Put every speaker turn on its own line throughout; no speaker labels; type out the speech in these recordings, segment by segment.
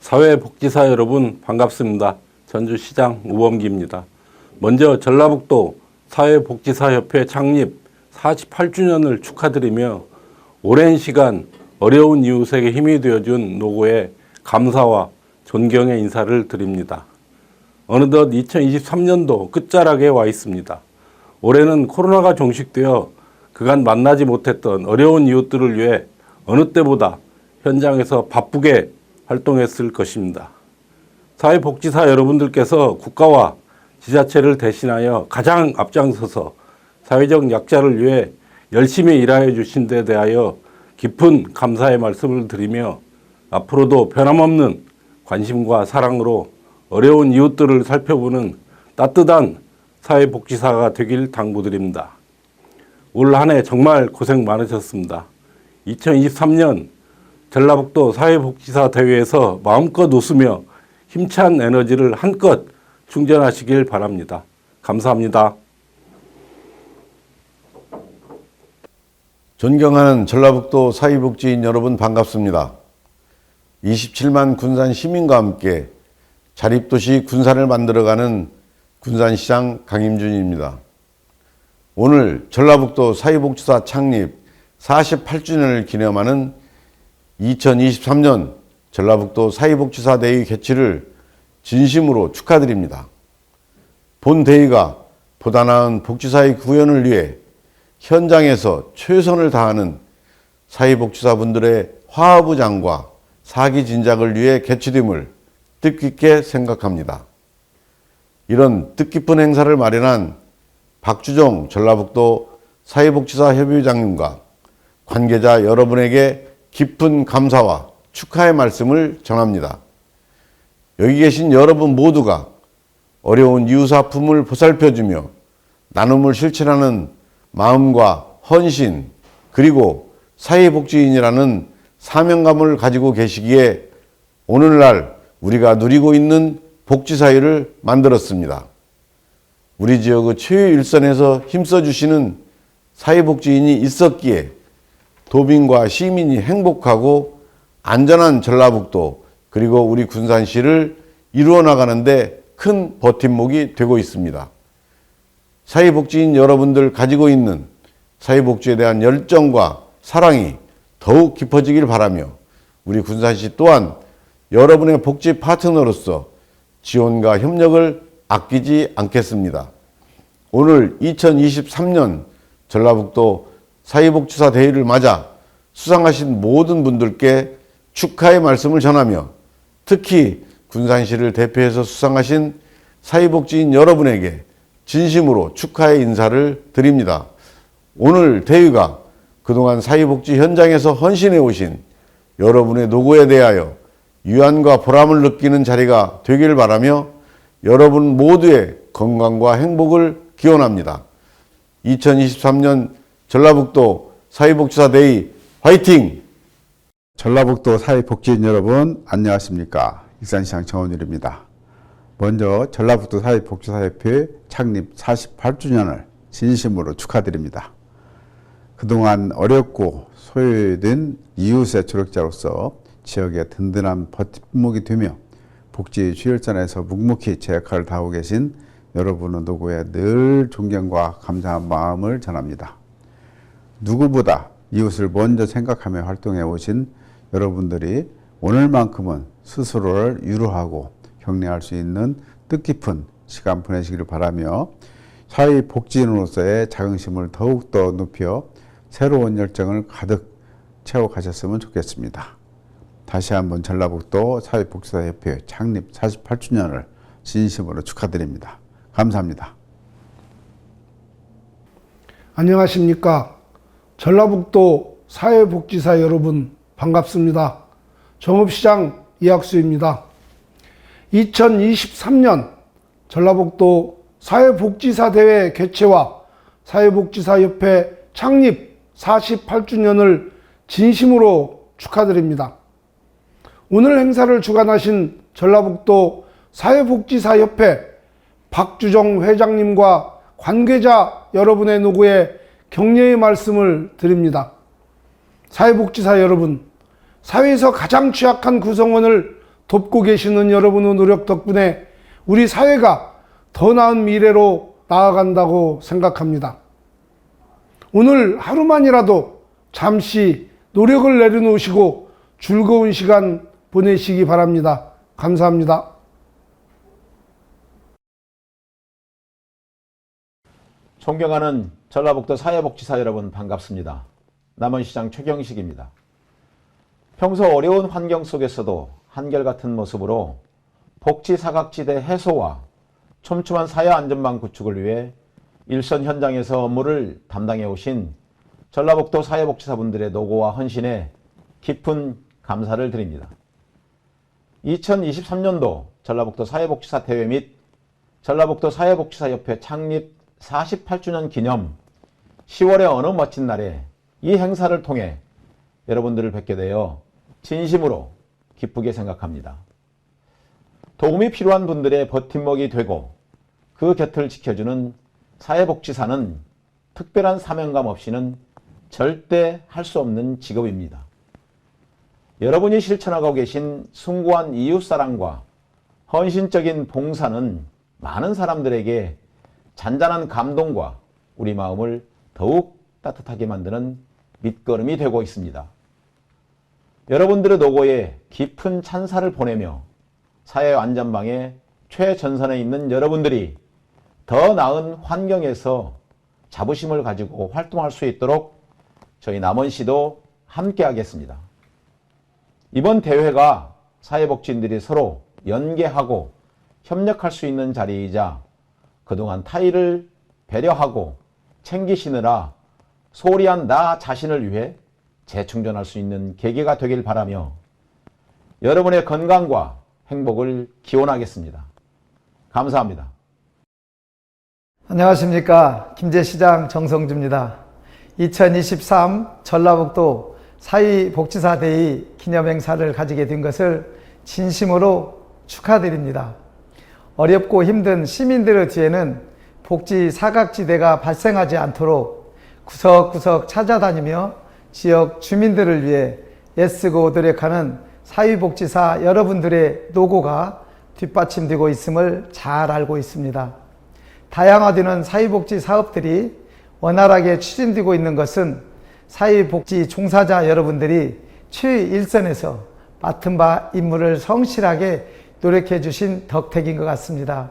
사회복지사 여러분 반갑습니다. 전주시장 우범기입니다. 먼저 전라북도 사회복지사협회 창립 48주년을 축하드리며 오랜 시간 어려운 이웃에게 힘이 되어준 노고에 감사와 존경의 인사를 드립니다. 어느덧 2023년도 끝자락에 와 있습니다. 올해는 코로나가 종식되어 그간 만나지 못했던 어려운 이웃들을 위해 어느 때보다 현장에서 바쁘게 활동했을 것입니다. 사회복지사 여러분들께서 국가와 지자체를 대신하여 가장 앞장서서 사회적 약자를 위해 열심히 일하여 주신 데 대하여 깊은 감사의 말씀을 드리며 앞으로도 변함없는 관심과 사랑으로 어려운 이웃들을 살펴보는 따뜻한 사회복지사가 되길 당부드립니다. 올 한 해 정말 고생 많으셨습니다. 2023년 전라북도 사회복지사 대회에서 마음껏 웃으며 힘찬 에너지를 한껏 충전하시길 바랍니다. 감사합니다.
존경하는 전라북도 사회복지인 여러분 반갑습니다. 27만 군산 시민과 함께 자립도시 군산을 만들어가는 군산시장 강임준입니다. 오늘 전라북도 사회복지사 창립 48주년을 기념하는 2023년 전라북도 사회복지사 대회 개최를 진심으로 축하드립니다. 본 대회가 보다 나은 복지사의 구현을 위해 현장에서 최선을 다하는 사회복지사분들의 화합의장과 사기 진작을 위해 개최됨을 뜻깊게 생각합니다. 이런 뜻깊은 행사를 마련한 박주정 전라북도 사회복지사 협의회장님과 관계자 여러분에게 깊은 감사와 축하의 말씀을 전합니다. 여기 계신 여러분 모두가 어려운 아픔을 보살펴주며 나눔을 실천하는 마음과 헌신 그리고 사회복지인이라는 사명감을 가지고 계시기에 오늘날 우리가 누리고 있는 복지사회를 만들었습니다. 우리 지역의 최일선에서 힘써주시는 사회복지인이 있었기에 도민과 시민이 행복하고 안전한 전라북도 그리고 우리 군산시를 이루어 나가는데 큰 버팀목이 되고 있습니다. 사회복지인 여러분들 가지고 있는 사회복지에 대한 열정과 사랑이 더욱 깊어지길 바라며 우리 군산시 또한 여러분의 복지 파트너로서 지원과 협력을 아끼지 않겠습니다. 오늘 2023년 전라북도 사회복지사 대회를 맞아 수상하신 모든 분들께 축하의 말씀을 전하며 특히 군산시를 대표해서 수상하신 사회복지인 여러분에게 진심으로 축하의 인사를 드립니다. 오늘 대회가 그동안 사회복지 현장에서 헌신해 오신 여러분의 노고에 대하여 유안과 보람을 느끼는 자리가 되길 바라며 여러분 모두의 건강과 행복을 기원합니다. 2023년 전라북도 사회복지사 데이 화이팅!
전라북도 사회복지인 여러분 안녕하십니까 일산시장 정원일입니다. 먼저 전라북도 사회복지사협회 창립 48주년을 진심으로 축하드립니다. 그동안 어렵고 소외된 이웃의 조력자로서 지역의 든든한 버팀목이 되며 복지 출혈전에서 묵묵히 제 역할을 다하고 계신 여러분의 노고에 늘 존경과 감사한 마음을 전합니다. 누구보다 이웃을 먼저 생각하며 활동해 오신 여러분들이 오늘만큼은 스스로를 위로하고 격려할 수 있는 뜻깊은 시간 보내시기를 바라며 사회복지인으로서의 자긍심을 더욱더 높여 새로운 열정을 가득 채워가셨으면 좋겠습니다. 다시 한번 전라북도 사회복지사협회 창립 48주년을 진심으로 축하드립니다. 감사합니다.
안녕하십니까. 전라북도 사회복지사 여러분 반갑습니다. 정읍시장 이학수입니다. 2023년 전라북도 사회복지사 대회 개최와 사회복지사 협회 창립 48주년을 진심으로 축하드립니다. 오늘 행사를 주관하신 전라북도 사회복지사 협회 박주정 회장님과 관계자 여러분의 노고에 격려의 말씀을 드립니다. 사회복지사 여러분, 사회에서 가장 취약한 구성원을 돕고 계시는 여러분의 노력 덕분에 우리 사회가 더 나은 미래로 나아간다고 생각합니다. 오늘 하루만이라도 잠시 노력을 내려놓으시고 즐거운 시간 보내시기 바랍니다. 감사합니다.
존경하는 전라북도 사회복지사 여러분 반갑습니다. 남원시장 최경식입니다. 평소 어려운 환경 속에서도 한결같은 모습으로 복지 사각지대 해소와 촘촘한 사회 안전망 구축을 위해 일선 현장에서 업무를 담당해 오신 전라북도 사회복지사분들의 노고와 헌신에 깊은 감사를 드립니다. 2023년도 전라북도 사회복지사 대회 및 전라북도 사회복지사협회 창립 48주년 기념 10월의 어느 멋진 날에 이 행사를 통해 여러분들을 뵙게 되어 진심으로 기쁘게 생각합니다. 도움이 필요한 분들의 버팀목이 되고 그 곁을 지켜주는 사회복지사는 특별한 사명감 없이는 절대 할 수 없는 직업입니다. 여러분이 실천하고 계신 숭고한 이웃사랑과 헌신적인 봉사는 많은 사람들에게 잔잔한 감동과 우리 마음을 더욱 따뜻하게 만드는 밑거름이 되고 있습니다. 여러분들의 노고에 깊은 찬사를 보내며 사회 안전망의 최전선에 있는 여러분들이 더 나은 환경에서 자부심을 가지고 활동할 수 있도록 저희 남원시도 함께 하겠습니다. 이번 대회가 사회복지인들이 서로 연계하고 협력할 수 있는 자리이자 그동안 타의를 배려하고 챙기시느라 소홀히 한 나 자신을 위해 재충전할 수 있는 계기가 되길 바라며 여러분의 건강과 행복을 기원하겠습니다. 감사합니다.
안녕하십니까. 김제시장 정성주입니다. 2023 전라북도 사회복지사 대의 기념행사를 가지게 된 것을 진심으로 축하드립니다. 어렵고 힘든 시민들의 뒤에는 복지 사각지대가 발생하지 않도록 구석구석 찾아다니며 지역 주민들을 위해 애쓰고 노력하는 사회복지사 여러분들의 노고가 뒷받침되고 있음을 잘 알고 있습니다. 다양화되는 사회복지 사업들이 원활하게 추진되고 있는 것은 사회복지 종사자 여러분들이 최일선에서 맡은 바 임무를 성실하게 노력해 주신 덕택인 것 같습니다.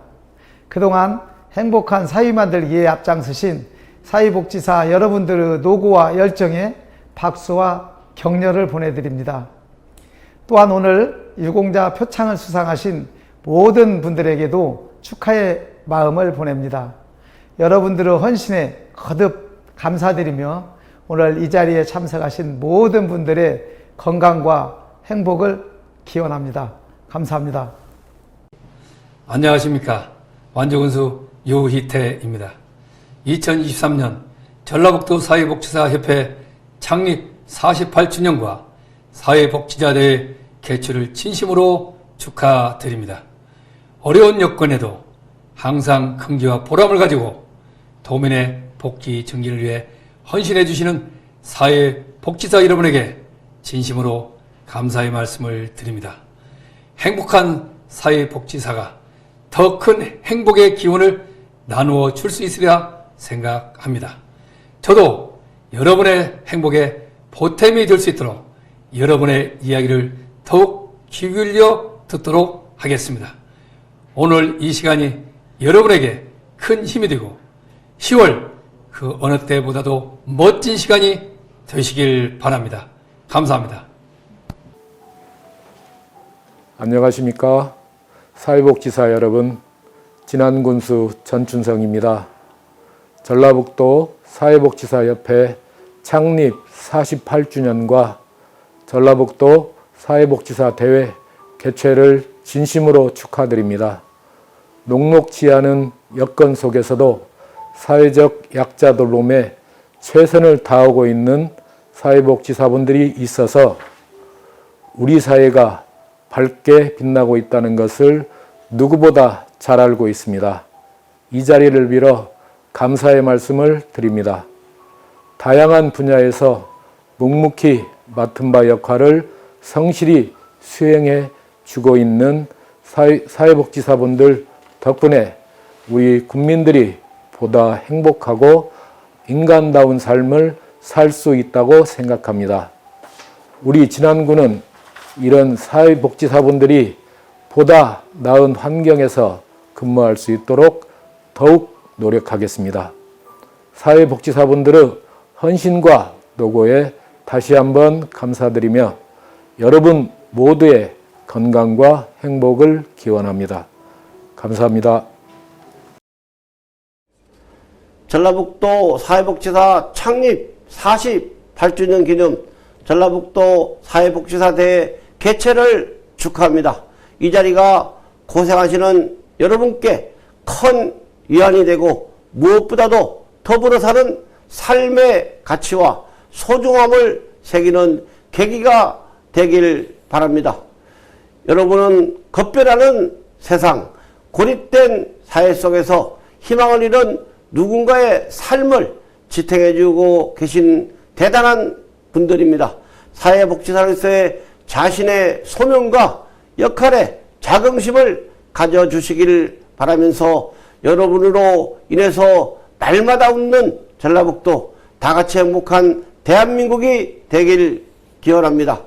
그동안 행복한 사회 만들기에 앞장서신 사회복지사 여러분들의 노고와 열정에 박수와 격려를 보내드립니다. 또한 오늘 유공자 표창을 수상하신 모든 분들에게도 축하의 마음을 보냅니다. 여러분들의 헌신에 거듭 감사드리며 오늘 이 자리에 참석하신 모든 분들의 건강과 행복을 기원합니다. 감사합니다.
안녕하십니까. 완조군수 유희태입니다. 2023년 전라북도 사회복지사 협회 창립 48주년과 사회복지자대회 개최를 진심으로 축하드립니다. 어려운 여건에도 항상 긍지와 보람을 가지고 도민의 복지 증진을 위해 헌신해 주시는 사회복지사 여러분에게 진심으로 감사의 말씀을 드립니다. 행복한 사회복지사가 더 큰 행복의 기운을 나누어 줄 수 있으리라 생각합니다. 저도 여러분의 행복에 보탬이 될 수 있도록 여러분의 이야기를 더욱 귀 기울여 듣도록 하겠습니다. 오늘 이 시간이 여러분에게 큰 힘이 되고 10월 그 어느 때보다도 멋진 시간이 되시길 바랍니다. 감사합니다.
안녕하십니까. 사회복지사 여러분, 진안군수 전춘성입니다. 전라북도 사회복지사협회 창립 48주년과 전라북도 사회복지사 대회 개최를 진심으로 축하드립니다. 녹록지 않은 여건 속에서도 사회적 약자들 롬에 최선을 다하고 있는 사회복지사분들이 있어서 우리 사회가 밝게 빛나고 있다는 것을 누구보다 잘 알고 있습니다. 이 자리를 빌어 감사의 말씀을 드립니다. 다양한 분야에서 묵묵히 맡은 바 역할을 성실히 수행해 주고 있는 사회, 사회복지사분들 덕분에 우리 국민들이 보다 행복하고 인간다운 삶을 살 수 있다고 생각합니다. 우리 진안군은 이런 사회복지사분들이 보다 나은 환경에서 근무할 수 있도록 더욱 노력하겠습니다. 사회복지사분들의 헌신과 노고에 다시 한번 감사드리며 여러분 모두의 건강과 행복을 기원합니다. 감사합니다.
전라북도 사회복지사 창립 48주년 기념 전라북도 사회복지사 대회 개최를 축하합니다. 이 자리가 고생하시는 여러분께 큰 위안이 되고 무엇보다도 더불어 사는 삶의 가치와 소중함을 새기는 계기가 되길 바랍니다. 여러분은 급변하는 세상, 고립된 사회 속에서 희망을 잃은 누군가의 삶을 지탱해주고 계신 대단한 분들입니다. 사회복지사로서의 자신의 소명과 역할에 자긍심을 가져주시길 바라면서 여러분으로 인해서 날마다 웃는 전라북도 다 같이 행복한 대한민국이 되길 기원합니다.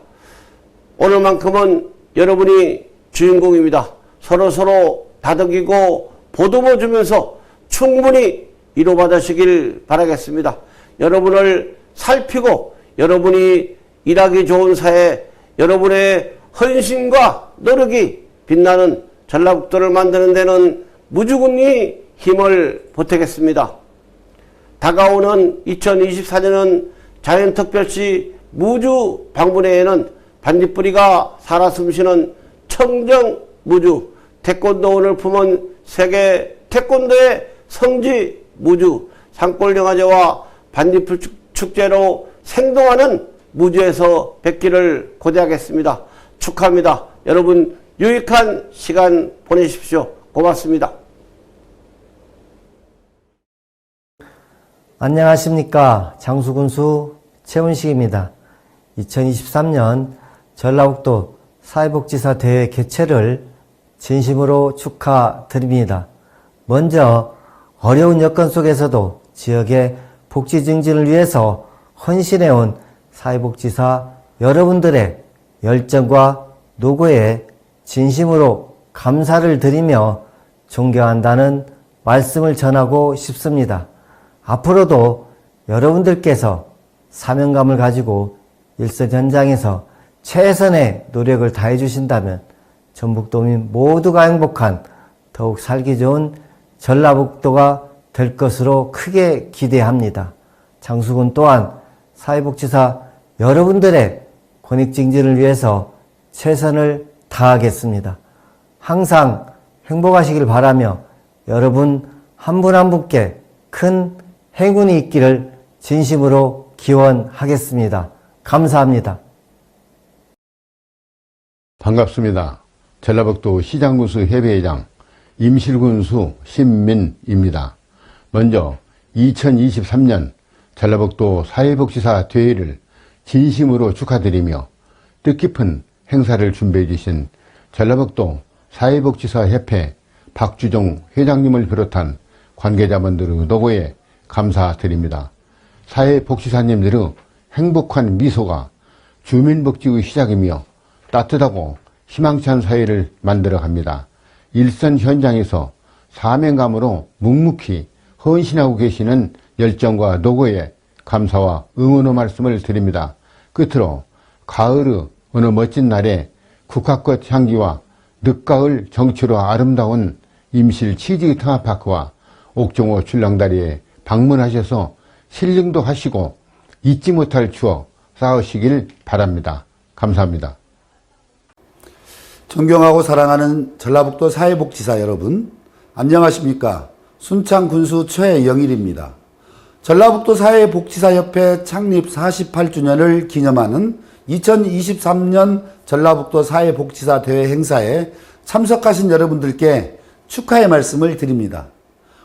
오늘만큼은 여러분이 주인공입니다. 서로서로 다독이고 보듬어 주면서 충분히 위로받으시길 바라겠습니다. 여러분을 살피고 여러분이 일하기 좋은 사회, 여러분의 헌신과 노력이 빛나는 전라북도를 만드는 데는 무주군이 힘을 보태겠습니다. 다가오는 2024년은 자연특별시 무주 방문회에는 반딧불이가 살아 숨쉬는 청정 무주 태권도원을 품은 세계 태권도의 성지 무주 산골영화제와 반딧불 축- 축제로 생동하는 무주에서 뵙기를 고대하겠습니다. 축하합니다. 여러분 유익한 시간 보내십시오. 고맙습니다.
안녕하십니까. 장수군수 최문식입니다. 2023년 전라북도 사회복지사 대회 개최를 진심으로 축하드립니다. 먼저 어려운 여건 속에서도 지역의 복지 증진을 위해서 헌신해온 사회복지사 여러분들의 열정과 노고에 진심으로 감사를 드리며 존경한다는 말씀을 전하고 싶습니다. 앞으로도 여러분들께서 사명감을 가지고 일선 현장에서 최선의 노력을 다해 주신다면 전북도민 모두가 행복한 더욱 살기 좋은 전라북도가 될 것으로 크게 기대합니다. 장수군 또한 사회복지사 여러분들의 권익 증진을 위해서 최선을 다하겠습니다. 항상 행복하시길 바라며 여러분 한 분 한 분께 큰 행운이 있기를 진심으로 기원하겠습니다. 감사합니다.
반갑습니다. 전라북도 시장군수 협의회장 임실군수 신민입니다. 먼저 2023년 전라북도 사회복지사 대회를 진심으로 축하드리며 뜻깊은 행사를 준비해 주신 전라북도 사회복지사 협회 박주종 회장님을 비롯한 관계자분들의 노고에 감사드립니다. 사회복지사님들의 행복한 미소가 주민복지의 시작이며 따뜻하고 희망찬 사회를 만들어 갑니다. 일선 현장에서 사명감으로 묵묵히 헌신하고 계시는 열정과 노고에 감사와 응원의 말씀을 드립니다. 끝으로 가을의 어느 멋진 날에 국화꽃 향기와 늦가을 정취로 아름다운 임실 치즈 테마파크와 옥종호 출렁다리에 방문하셔서 힐링도 하시고 잊지 못할 추억 쌓으시길 바랍니다. 감사합니다.
존경하고 사랑하는 전라북도 사회복지사 여러분, 안녕하십니까. 순창 군수 최영일입니다. 전라북도 사회복지사협회 창립 48주년을 기념하는 2023년 전라북도 사회복지사 대회 행사에 참석하신 여러분들께 축하의 말씀을 드립니다.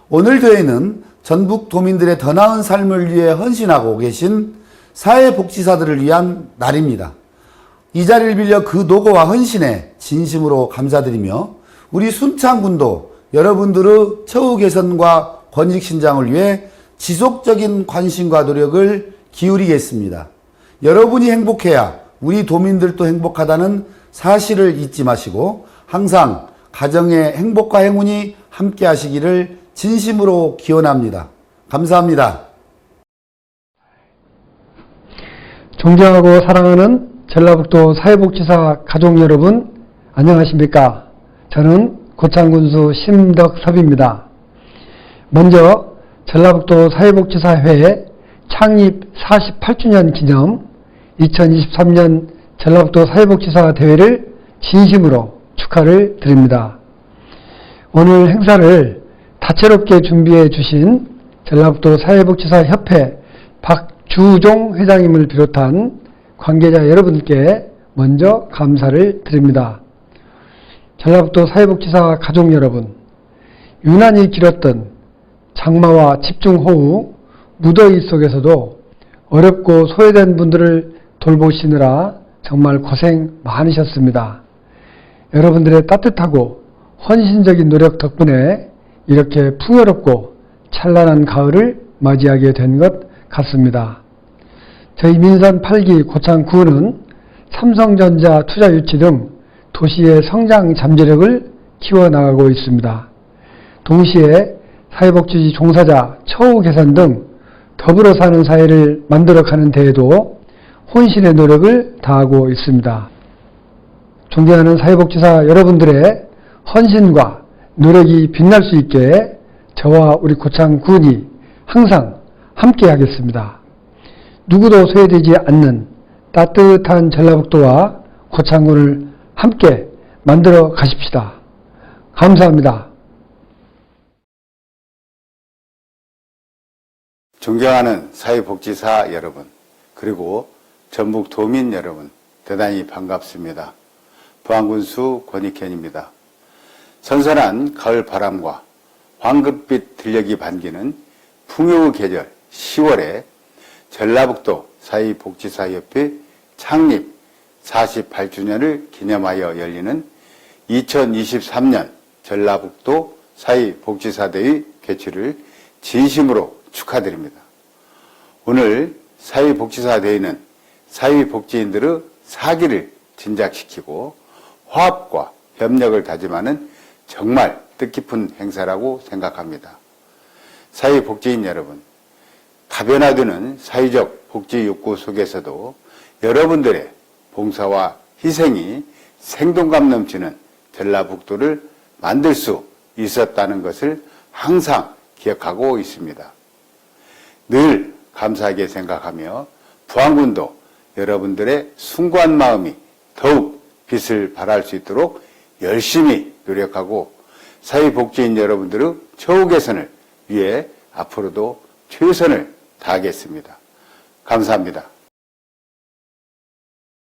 오늘 대회는 전북 도민들의 더 나은 삶을 위해 헌신하고 계신 사회복지사들을 위한 날입니다. 이 자리를 빌려 그 노고와 헌신에 진심으로 감사드리며 우리 순창군도 여러분들의 처우 개선과 권익 신장을 위해 지속적인 관심과 노력을 기울이겠습니다. 여러분이 행복해야 우리 도민들도 행복하다는 사실을 잊지 마시고 항상 가정의 행복과 행운이 함께 하시기를 진심으로 기원합니다. 감사합니다.
존경하고 사랑하는 전라북도 사회복지사 가족 여러분, 안녕하십니까? 저는 고창군수 심덕섭입니다. 먼저 전라북도 사회복지사회 창립 48주년 기념 2023년 전라북도 사회복지사 대회를 진심으로 축하를 드립니다. 오늘 행사를 다채롭게 준비해 주신 전라북도 사회복지사 협회 박주종 회장님을 비롯한 관계자 여러분께 먼저 감사를 드립니다. 전라북도 사회복지사 가족 여러분, 유난히 길었던 장마와 집중호우, 무더위 속에서도 어렵고 소외된 분들을 돌보시느라 정말 고생 많으셨습니다. 여러분들의 따뜻하고 헌신적인 노력 덕분에 이렇게 풍요롭고 찬란한 가을을 맞이하게 된 것 같습니다. 저희 민선 8기 고창구는 삼성전자 투자 유치 등 도시의 성장 잠재력을 키워나가고 있습니다. 동시에 사회복지 종사자 처우 개선 등 더불어 사는 사회를 만들어가는 데에도 혼신의 노력을 다하고 있습니다. 존경하는 사회복지사 여러분들의 헌신과 노력이 빛날 수 있게 저와 우리 고창군이 항상 함께 하겠습니다. 누구도 소외되지 않는 따뜻한 전라북도와 고창군을 함께 만들어 가십시다. 감사합니다.
존경하는 사회복지사 여러분, 그리고 전북 도민 여러분, 대단히 반갑습니다. 부안군수 권익현입니다. 선선한 가을 바람과 황금빛 들녘이 반기는 풍요의 계절 10월에 전라북도 사회복지사협회 창립 48주년을 기념하여 열리는 2023년 전라북도 사회복지사대의 개최를 진심으로 축하드립니다. 오늘 사회복지사 대회는 사회복지인들의 사기를 진작시키고 화합과 협력을 다짐하는 정말 뜻깊은 행사라고 생각합니다. 사회복지인 여러분, 다변화되는 사회적 복지 욕구 속에서도 여러분들의 봉사와 희생이 생동감 넘치는 전라북도를 만들 수 있었다는 것을 항상 기억하고 있습니다. 늘 감사하게 생각하며 부안군도 여러분들의 숭고한 마음이 더욱 빛을 발할 수 있도록 열심히 노력하고 사회복지인 여러분들의 처우 개선을 위해 앞으로도 최선을 다하겠습니다. 감사합니다.